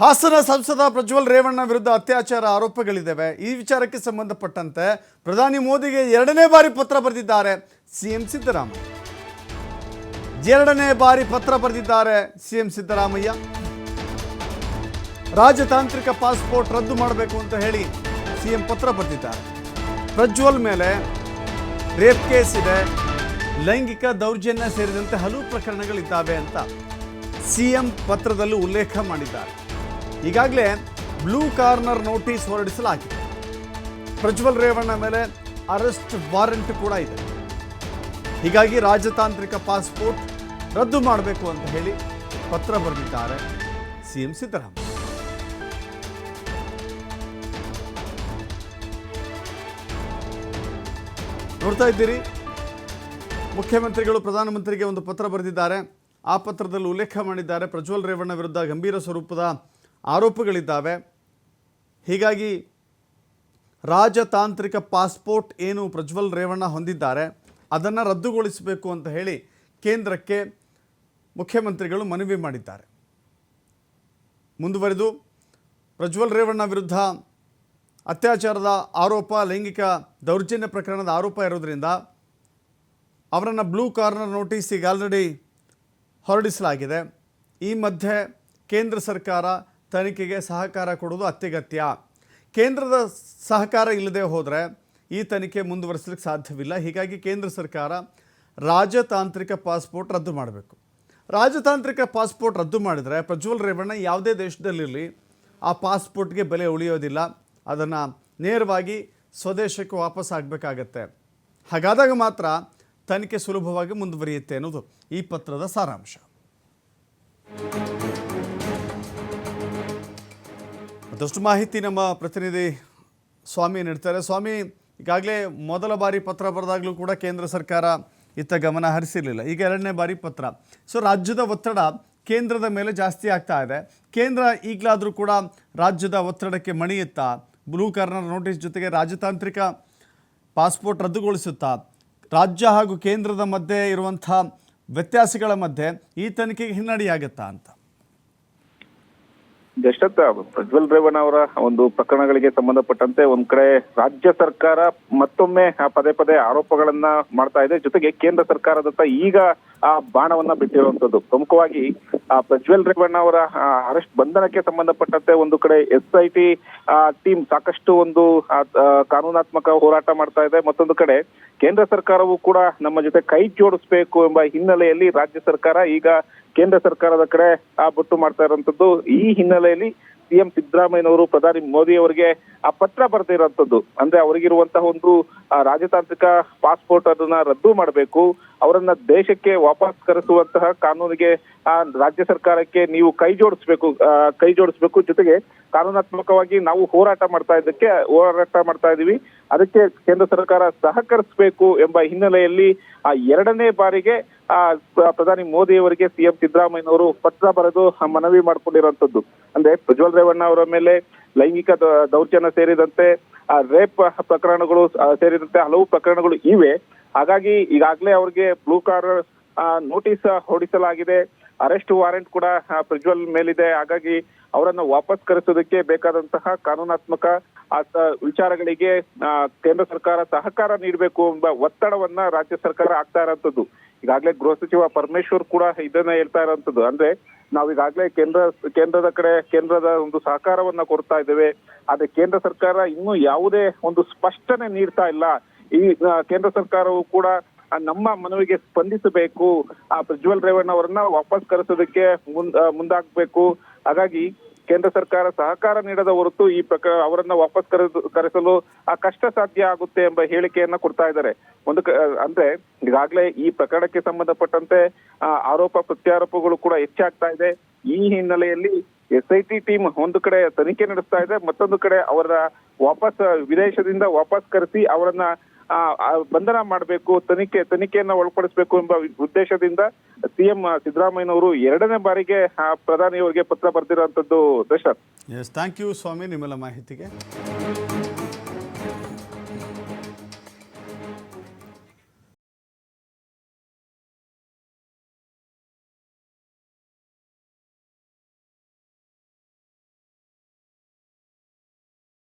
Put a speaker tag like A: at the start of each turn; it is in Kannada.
A: ಹಾಸನ ಸಂಸದ ಪ್ರಜ್ವಲ್ ರೇವಣ್ಣ ವಿರುದ್ಧ ಅತ್ಯಾಚಾರ ಆರೋಪಗಳಿದ್ದಾವೆ. ಈ ವಿಚಾರಕ್ಕೆ ಸಂಬಂಧಪಟ್ಟಂತೆ ಪ್ರಧಾನಿ ಮೋದಿಗೆ ಎರಡನೇ ಬಾರಿ ಪತ್ರ ಬರೆದಿದ್ದಾರೆ ಸಿಎಂ ಸಿದ್ದರಾಮಯ್ಯ. ಎರಡನೇ ಬಾರಿ ಪತ್ರ ಬರೆದಿದ್ದಾರೆ ಸಿಎಂ ಸಿದ್ದರಾಮಯ್ಯ. ರಾಜತಾಂತ್ರಿಕ ಪಾಸ್ಪೋರ್ಟ್ ರದ್ದು ಮಾಡಬೇಕು ಅಂತ ಹೇಳಿ ಸಿಎಂ ಪತ್ರ ಬರೆದಿದ್ದಾರೆ. ಪ್ರಜ್ವಲ್ ಮೇಲೆ ರೇಪ್ ಕೇಸ್ ಇದೆ. ಲೈಂಗಿಕ ದೌರ್ಜನ್ಯ ಸೇರಿದಂತೆ ಹಲವು ಪ್ರಕರಣಗಳಿದ್ದಾವೆ ಅಂತ ಸಿಎಂ ಪತ್ರದಲ್ಲೂ ಉಲ್ಲೇಖ ಮಾಡಿದ್ದಾರೆ. ಈಗಾಗಲೇ ಬ್ಲೂ ಕಾರ್ನರ್ ನೋಟಿಸ್ ಹೊರಡಿಸಲಾಗಿದೆ. ಪ್ರಜ್ವಲ್ ರೇವಣ್ಣ ಮೇಲೆ ಅರೆಸ್ಟ್ ವಾರೆಂಟ್ ಕೂಡ ಇದೆ. ಹೀಗಾಗಿ ರಾಜತಾಂತ್ರಿಕ ಪಾಸ್ಪೋರ್ಟ್ ರದ್ದು ಮಾಡಬೇಕು ಅಂತ ಹೇಳಿ ಪತ್ರ ಬರೆದಿದ್ದಾರೆ ಸಿಎಂ ಸಿದ್ದರಾಮಯ್ಯ. ನೋಡ್ತಾ ಇದ್ದೀರಿ? ಮುಖ್ಯಮಂತ್ರಿಗಳು, ಪ್ರಧಾನಮಂತ್ರಿಗೆ ಒಂದು ಪತ್ರ ಬರೆದಿದ್ದಾರೆ. ಆ ಪತ್ರದಲ್ಲಿ ಉಲ್ಲೇಖ ಮಾಡಿದ್ದಾರೆ ಪ್ರಜ್ವಲ್ ರೇವಣ್ಣ ವಿರುದ್ಧ ಗಂಭೀರ ಸ್ವರೂಪದ ಆರೋಪಗಳಿದ್ದಾವೆ. ಹೀಗಾಗಿ ರಾಜತಾಂತ್ರಿಕ ಪಾಸ್ಪೋರ್ಟ್ ಏನು ಪ್ರಜ್ವಲ್ ರೇವಣ್ಣ ಹೊಂದಿದ್ದಾರೆ, ಅದನ್ನು ರದ್ದುಗೊಳಿಸಬೇಕು ಅಂತ ಹೇಳಿ ಕೇಂದ್ರಕ್ಕೆ ಮುಖ್ಯಮಂತ್ರಿಗಳು ಮನವಿ ಮಾಡಿದ್ದಾರೆ. ಮುಂದುವರೆದು, ಪ್ರಜ್ವಲ್ ರೇವಣ್ಣ ವಿರುದ್ಧ ಅತ್ಯಾಚಾರದ ಆರೋಪ, ಲೈಂಗಿಕ ದೌರ್ಜನ್ಯ ಪ್ರಕರಣದ ಆರೋಪ ಇರೋದರಿಂದ ಅವರನ್ನು ಬ್ಲೂ ಕಾರ್ನರ್ ನೋಟಿಸ್ ಈಗ ಆಲ್ರೆಡಿ ಹೊರಡಿಸಲಾಗಿದೆ. ಈ ಮಧ್ಯೆ ಕೇಂದ್ರ ಸರ್ಕಾರ ತನಿಖೆಗೆ ಸಹಕಾರ ಕೊಡೋದು ಅತ್ಯಗತ್ಯ. ಕೇಂದ್ರದ ಸಹಕಾರ ಇಲ್ಲದೆ ಹೋದರೆ ಈ ತನಿಖೆ ಮುಂದುವರಿಸಲಿಕ್ಕೆ ಸಾಧ್ಯವಿಲ್ಲ. ಹೀಗಾಗಿ ಕೇಂದ್ರ ಸರ್ಕಾರ ರಾಜತಾಂತ್ರಿಕ ಪಾಸ್ಪೋರ್ಟ್ ರದ್ದು ಮಾಡಬೇಕು. ರಾಜತಾಂತ್ರಿಕ ಪಾಸ್ಪೋರ್ಟ್ ರದ್ದು ಮಾಡಿದರೆ ಪ್ರಜ್ವಲ್ ರೇವಣ್ಣ ಯಾವುದೇ ದೇಶದಲ್ಲಿರಲಿ ಆ ಪಾಸ್ಪೋರ್ಟ್ಗೆ ಬೆಲೆ ಉಳಿಯೋದಿಲ್ಲ. ಅದನ್ನು ನೇರವಾಗಿ ಸ್ವದೇಶಕ್ಕೆ ವಾಪಸ್ ಆಗಬೇಕಾಗತ್ತೆ. ಹಾಗಾದಾಗ ಮಾತ್ರ ತನಿಖೆ ಸುಲಭವಾಗಿ ಮುಂದುವರಿಯುತ್ತೆ ಅನ್ನೋದು ಈ ಪತ್ರದ ಸಾರಾಂಶ. ಮತ್ತಷ್ಟು ಮಾಹಿತಿ ನಮ್ಮ ಪ್ರತಿನಿಧಿ ಸ್ವಾಮಿ ನೀಡ್ತಾರೆ. ಸ್ವಾಮಿ, ಈಗಾಗಲೇ ಮೊದಲ ಬಾರಿ ಪತ್ರ ಬರೆದಾಗಲೂ ಕೂಡ ಕೇಂದ್ರ ಸರ್ಕಾರ ಇತ್ತ ಗಮನ ಹರಿಸಿರಲಿಲ್ಲ. ಈಗ ಎರಡನೇ ಬಾರಿ ಪತ್ರ. ಸೊ ರಾಜ್ಯದ ಒತ್ತಡ ಕೇಂದ್ರದ ಮೇಲೆ ಜಾಸ್ತಿ ಆಗ್ತಾ ಇದೆ. ಕೇಂದ್ರ ಈಗಲಾದರೂ ಕೂಡ ರಾಜ್ಯದ ಒತ್ತಡಕ್ಕೆ ಮಣಿಯುತ್ತಾ? ಬ್ಲೂ ಕಾರ್ನರ್ ನೋಟಿಸ್ ಜೊತೆಗೆ ರಾಜತಾಂತ್ರಿಕ ಪಾಸ್ಪೋರ್ಟ್ ರದ್ದುಗೊಳಿಸುತ್ತಾ? ರಾಜ್ಯ ಹಾಗೂ ಕೇಂದ್ರದ ಮಧ್ಯೆ ಇರುವಂಥ ವ್ಯತ್ಯಾಸಗಳ ಮಧ್ಯೆ ಈ ತನಿಖೆಗೆ ಹಿನ್ನಡೆಯಾಗುತ್ತಾ ಅಂತ.
B: ಜಷ್ಟತ್ ಪ್ರಜ್ವಲ್ ರೇವಣ್ಣ ಅವರ ಒಂದು ಪ್ರಕರಣಗಳಿಗೆ ಸಂಬಂಧಪಟ್ಟಂತೆ ಒಂದ್ ಕಡೆ ರಾಜ್ಯ ಸರ್ಕಾರ ಮತ್ತೊಮ್ಮೆ ಪದೇ ಪದೇ ಆರೋಪಗಳನ್ನ ಮಾಡ್ತಾ ಇದೆ. ಜೊತೆಗೆ ಕೇಂದ್ರ ಸರ್ಕಾರದತ್ತ ಈಗ ಆ ಬಾಣವನ್ನ ಬಿಟ್ಟಿರುವಂತದ್ದು. ಪ್ರಮುಖವಾಗಿ, ಆ, ಪ್ರಜ್ವಲ್ ರೇವಣ್ಣ ಅವರ ಅರೆಸ್ಟ್ ಬಂಧನಕ್ಕೆ ಸಂಬಂಧಪಟ್ಟಂತೆ ಒಂದು ಕಡೆ ಎಸ್ ಐ ಟಿ ಟೀಮ್ ಸಾಕಷ್ಟು ಒಂದು ಕಾನೂನಾತ್ಮಕ ಹೋರಾಟ ಮಾಡ್ತಾ ಇದೆ. ಮತ್ತೊಂದು ಕಡೆ ಕೇಂದ್ರ ಸರ್ಕಾರವು ಕೂಡ ನಮ್ಮ ಜೊತೆ ಕೈ ಜೋಡಿಸ್ಬೇಕು ಎಂಬ ಹಿನ್ನೆಲೆಯಲ್ಲಿ ರಾಜ್ಯ ಸರ್ಕಾರ ಈಗ ಕೇಂದ್ರ ಸರ್ಕಾರದ ಕಡೆ ಆ ಬೊಟ್ಟು ಮಾಡ್ತಾ ಇರುವಂತದ್ದು. ಈ ಹಿನ್ನೆಲೆಯಲ್ಲಿ ಸಿಎಂ ಸಿದ್ದರಾಮಯ್ಯನವರು, ಪ್ರಧಾನಿ ಮೋದಿ ಅವರಿಗೆ ಆ ಪತ್ರ ಬರೆದಿರುವಂತದ್ದು ಅಂದ್ರೆ ಅವರಿಗಿರುವಂತಹ ಒಂದು ರಾಜತಾಂತ್ರಿಕ ಪಾಸ್ಪೋರ್ಟ್ ಅದನ್ನ ರದ್ದು ಮಾಡಬೇಕು. ಅವರನ್ನ ದೇಶಕ್ಕೆ ವಾಪಸ್ ಕರೆಸುವಂತಹ ಕಾನೂನಿಗೆ, ಆ, ರಾಜ್ಯ ಸರ್ಕಾರಕ್ಕೆ ನೀವು ಕೈ ಜೋಡಿಸ್ಬೇಕು ಕೈ ಜೋಡಿಸ್ಬೇಕು. ಜೊತೆಗೆ ಕಾನೂನಾತ್ಮಕವಾಗಿ ನಾವು ಹೋರಾಟ ಮಾಡ್ತಾ ಇದ್ದಕ್ಕೆ, ಹೋರಾಟ ಮಾಡ್ತಾ ಇದೀವಿ. ಅದಕ್ಕೆ ಕೇಂದ್ರ ಸರ್ಕಾರ ಸಹಕರಿಸಬೇಕು ಎಂಬ ಹಿನ್ನೆಲೆಯಲ್ಲಿ, ಆ, ಎರಡನೇ ಬಾರಿಗೆ ಪ್ರಧಾನಿ ಮೋದಿ ಅವರಿಗೆ ಸಿಎಂ ಸಿದ್ದರಾಮಯ್ಯನವರು ಪತ್ರ ಬರೆದು ಮನವಿ ಮಾಡಿಕೊಂಡಿರುವಂತದ್ದು ಅಂದ್ರೆ ಪ್ರಜ್ವಲ್ ರೇವಣ್ಣ ಅವರ ಮೇಲೆ ಲೈಂಗಿಕ ದೌರ್ಜನ್ಯ ಸೇರಿದಂತೆ ರೇಪ್ ಪ್ರಕರಣಗಳು ಸೇರಿದಂತೆ ಹಲವು ಪ್ರಕರಣಗಳು ಇವೆ. ಹಾಗಾಗಿ ಈಗಾಗಲೇ ಅವರಿಗೆ ಬ್ಲೂ ಕಾರ್ ನೋಟಿಸ್ ಹೊರಡಿಸಲಾಗಿದೆ. ಅರೆಸ್ಟ್ ವಾರೆಂಟ್ ಕೂಡ ಪ್ರಜ್ವಲ್ ಮೇಲಿದೆ. ಹಾಗಾಗಿ ಅವರನ್ನು ವಾಪಸ್ ಕರೆಸೋದಕ್ಕೆ ಬೇಕಾದಂತಹ ಕಾನೂನಾತ್ಮಕ ವಿಚಾರಗಳಿಗೆ ಕೇಂದ್ರ ಸರ್ಕಾರ ಸಹಕಾರ ನೀಡಬೇಕು ಎಂಬ ಒತ್ತಡವನ್ನ ರಾಜ್ಯ ಸರ್ಕಾರ ಆಗ್ತಾ ಇರೋಂಥದ್ದು. ಈಗಾಗಲೇ ಗೃಹ ಸಚಿವ ಪರಮೇಶ್ವರ್ ಕೂಡ ಇದನ್ನ ಹೇಳ್ತಾ ಇರೋಂಥದ್ದು. ಅಂದ್ರೆ ನಾವು ಈಗಾಗಲೇ ಕೇಂದ್ರ, ಕೇಂದ್ರದ ಕಡೆ, ಕೇಂದ್ರದ ಒಂದು ಸಹಕಾರವನ್ನ ಕೊಡ್ತಾ ಇದ್ದೇವೆ. ಆದ್ರೆ ಕೇಂದ್ರ ಸರ್ಕಾರ ಇನ್ನೂ ಯಾವುದೇ ಒಂದು ಸ್ಪಷ್ಟನೆ ನೀಡ್ತಾ ಇಲ್ಲ. ಈ ಕೇಂದ್ರ ಸರ್ಕಾರವು ಕೂಡ ನಮ್ಮ ಮನವಿಗೆ ಸ್ಪಂದಿಸಬೇಕು. ಆ ಪ್ರಜ್ವಲ್ ರೇವಣ್ಣ ಅವರನ್ನ ವಾಪಸ್ ಕರೆಸೋದಕ್ಕೆ ಮುಂದಾಗಬೇಕು. ಹಾಗಾಗಿ ಕೇಂದ್ರ ಸರ್ಕಾರ ಸಹಕಾರ ನೀಡದ ಹೊರತು ಈ ಪ್ರಕ ಅವರನ್ನ ವಾಪಸ್ ಕರೆದು ಕರೆಸಲು ಆ ಕಷ್ಟ ಸಾಧ್ಯ ಆಗುತ್ತೆ ಎಂಬ ಹೇಳಿಕೆಯನ್ನ ಕೊಡ್ತಾ ಇದ್ದಾರೆ. ಒಂದು ಅಂದ್ರೆ ಈಗಾಗಲೇ ಈ ಪ್ರಕರಣಕ್ಕೆ ಸಂಬಂಧಪಟ್ಟಂತೆ ಆರೋಪ ಪ್ರತ್ಯಾರೋಪಗಳು ಕೂಡ ಹೆಚ್ಚಾಗ್ತಾ ಇದೆ. ಈ ಹಿನ್ನೆಲೆಯಲ್ಲಿ ಎಸ್ ಐ ಟಿ ಟೀಮ್ ಒಂದು ಕಡೆ ತನಿಖೆ ನಡೆಸ್ತಾ ಇದೆ, ಮತ್ತೊಂದು ಕಡೆ ಅವರ ವಾಪಸ್, ವಿದೇಶದಿಂದ ವಾಪಸ್ ಕರೆಸಿ ಅವರನ್ನ ಬಂಧನ ಮಾಡಬೇಕು, ತನಿಖೆ, ತನಿಖೆಯನ್ನ ಒಳಪಡಿಸಬೇಕು ಎಂಬ ಉದ್ದೇಶದಿಂದ ಸಿಎಂ ಸಿದ್ದರಾಮಯ್ಯನವರು ಎರಡನೇ ಬಾರಿಗೆ ಪ್ರಧಾನಿಯವರಿಗೆ ಪತ್ರ ಬರೆದಿರುವಂತದ್ದು ದಶರಥ್
A: ಎಸ್ ಥ್ಯಾಂಕ್ ಯು ಸ್ವಾಮಿ, ನಿಮ್ಮೆಲ್ಲ ಮಾಹಿತಿಗೆ.